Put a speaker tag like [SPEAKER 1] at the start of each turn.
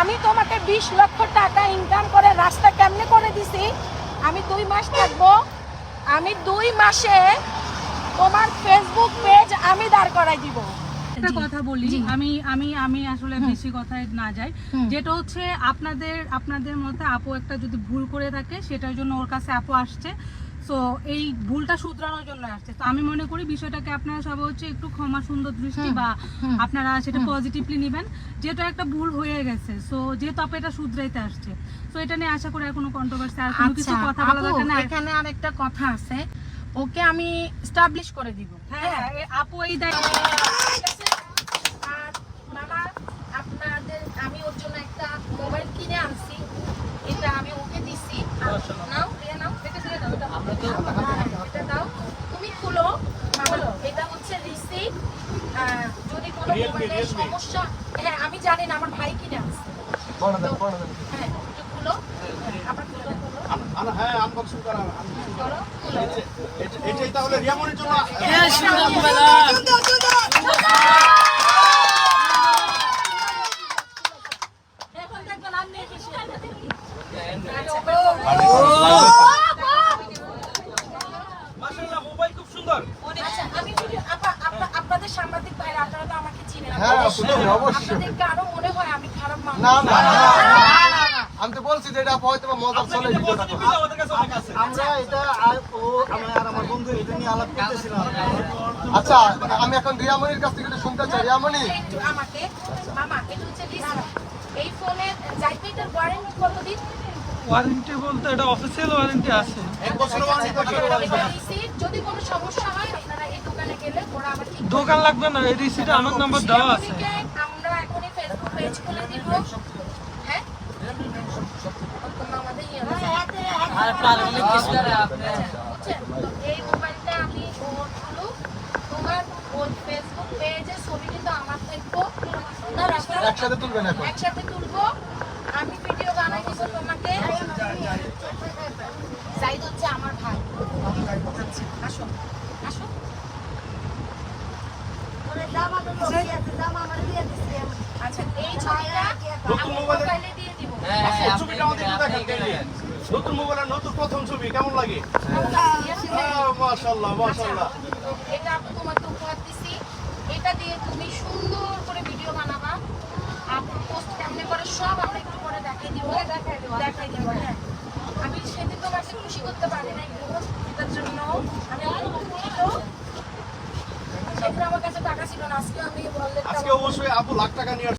[SPEAKER 1] আমি তোমাকে বিশ লক্ষ টাকা ইনকাম করে রাস্তা কেমনে করে দিছি? আমি দুই মাস থাকব। আমি দুই মাসে তোমার ফেসবুক পেজ আমি দাঁড় করাই দিব।
[SPEAKER 2] একটা কথা বলি আমি আমি আমি আসলে বেশি কথায় না যাই। যেটা হচ্ছে আপনাদের আপনাদের মধ্যে আপু একটা যদি ভুল করে থাকে সেটার জন্য ওর কাছে আপু আসছে। সো এই ভুলটা শুধরানোর জন্য আসছে। তো আমি মনে করি বিষয়টাকে আপনারা সবাই হচ্ছে একটু ক্ষমা সুন্দর দৃষ্টি বা আপনারা সেটা পজিটিভলি নেবেন। যেটা একটা ভুল হয়ে গেছে সো যেহেতু আপু এটা শুধরাইতে আসছে। তো এটা নিয়ে আশা করি আর কোনো কন্ট্রোভার্সি আর কোনো কিছু
[SPEAKER 1] আচ্ছা
[SPEAKER 2] কথা বলা দরকার না
[SPEAKER 1] এখানে আরেকটা কথা আছে। ওকে আমি স্টাবলিশ করে দিব।
[SPEAKER 2] হ্যাঁ আপু এই
[SPEAKER 1] আর মামা আপনাদের আমি ওর জন্য একটা মোবাইল কিনে আনছি। এটা আমি ওকে দিছি। আর নাও রিয়া নাও এটা দিয়ে দাও এটা হ্যাঁ, এটা দাও তুমি খুলো মামা এটা হচ্ছে রিসিপ্ট যদি কোনো মোবাইলের সমস্যা। হ্যাঁ আমি জানি না আমার ভাই কিনে হ্যাঁ খুলো। আবার খুলো
[SPEAKER 3] হ্যাঁ আনবক্সিং করা এটাই তাহলে রিয়ামনের জন্য
[SPEAKER 1] আচ্ছা আপনাদের সাংবাদিক ভাইরা আপনারা তো আমাকে
[SPEAKER 4] হ্যাঁ,
[SPEAKER 1] অবশ্যই। আরও মনে হয় আমি খারাপ মানুষ
[SPEAKER 4] না না না, না। আমি তো বলছি যে এটা হয়তো মজার চলে
[SPEAKER 5] আমরা এটা ও আর আমার বন্ধু এটা নিয়ে আলাপ করতেছিলাম
[SPEAKER 4] আচ্ছা আমি এখন রিয়ামনির কাছ থেকে শুনতে চাই রিয়ামনি
[SPEAKER 1] একটু আমাকে মামা এটা হচ্ছে রিসিপ্ট এই ওয়ারেন্টি কতদিন
[SPEAKER 5] ওয়ারেন্টি বলতে এটা অফিসিয়াল ওয়ারেন্টি আছে।
[SPEAKER 3] এক বছর ওয়ারেন্টি
[SPEAKER 1] যদি কোনো সমস্যা হয় আপনারা এই দোকানে গেলে ওরা আবার ঠিক
[SPEAKER 5] দোকান লাগবে না এই রিসিটে আমার নাম্বার দেওয়া আছে।
[SPEAKER 1] আমরা এখনই ফেসবুক পেজ খুলে দিব। হ্যাঁ? এই মোবাইলটা আমি ওর তোমার ওর ফেসবুক পেজে ছবি কিন্তু আমার থাকব না রাস্তা-
[SPEAKER 4] একসাথে তুলবেন
[SPEAKER 1] একসাথে তুলবো। আমি তোমাকে। জাইদ হচ্ছে আমার ভাই। আচ্ছা আসো। আসো। আচ্ছা এই ছবিটা
[SPEAKER 3] নতুন
[SPEAKER 1] আমি
[SPEAKER 3] মোবাইলে-
[SPEAKER 1] মোবাইলে দিয়ে দিব।
[SPEAKER 3] ছবিটা আমাদের একটু নতুন মোবাইলের নতুন প্রথম ছবি কেমন লাগে? মাশাআল্লাহ মাশাআল্লাহ।
[SPEAKER 1] এটা আপু তোমাকে উপহার দিছি। এটা দিয়ে তুমি সুন্দর করে ভিডিও বানাবা আপু পোস্ট কেমনে করে সব আমরা একটু পরে দেখাই দিব দেখাই আমি সেদিন তোমাকে খুশি করতে পারি নাই তার জন্য আমি সেদিন আমার কাছে টাকা ছিল না আজকে আমি বললে
[SPEAKER 3] আজকে অবশ্যই আপু লাখ টাকা নিয়ে